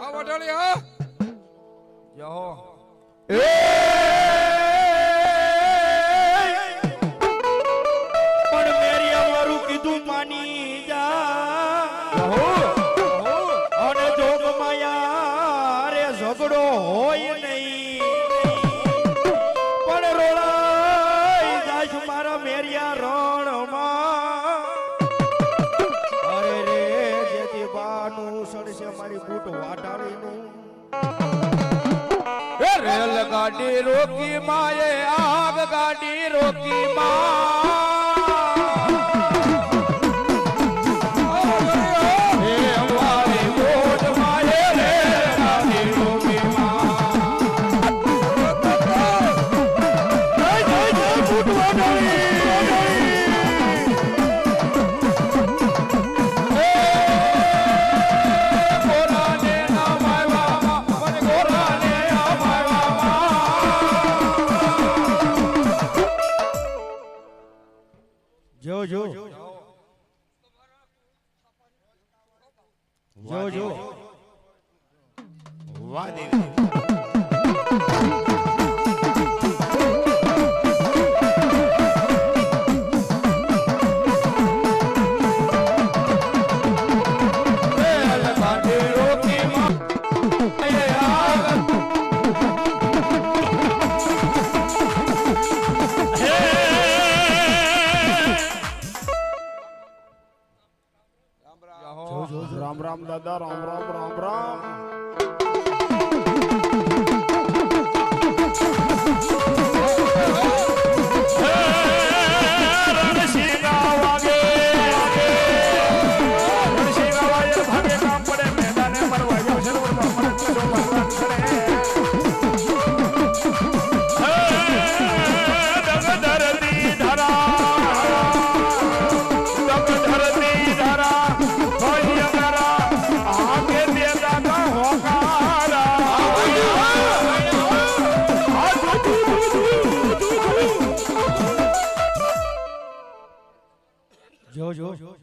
હા વઢાળી હા જાઓ પણ મેરી અમારું કીધું માની જા અને જોગ માયા રે ઝઘડો હોય નહીં. એ રેલ ગાડી રોકી માએ આગ ગાડી રોકી માં. જો જો જો જો વાહ દેવી રામ રામ દાદા રામ રામ રામ રામ. જો જો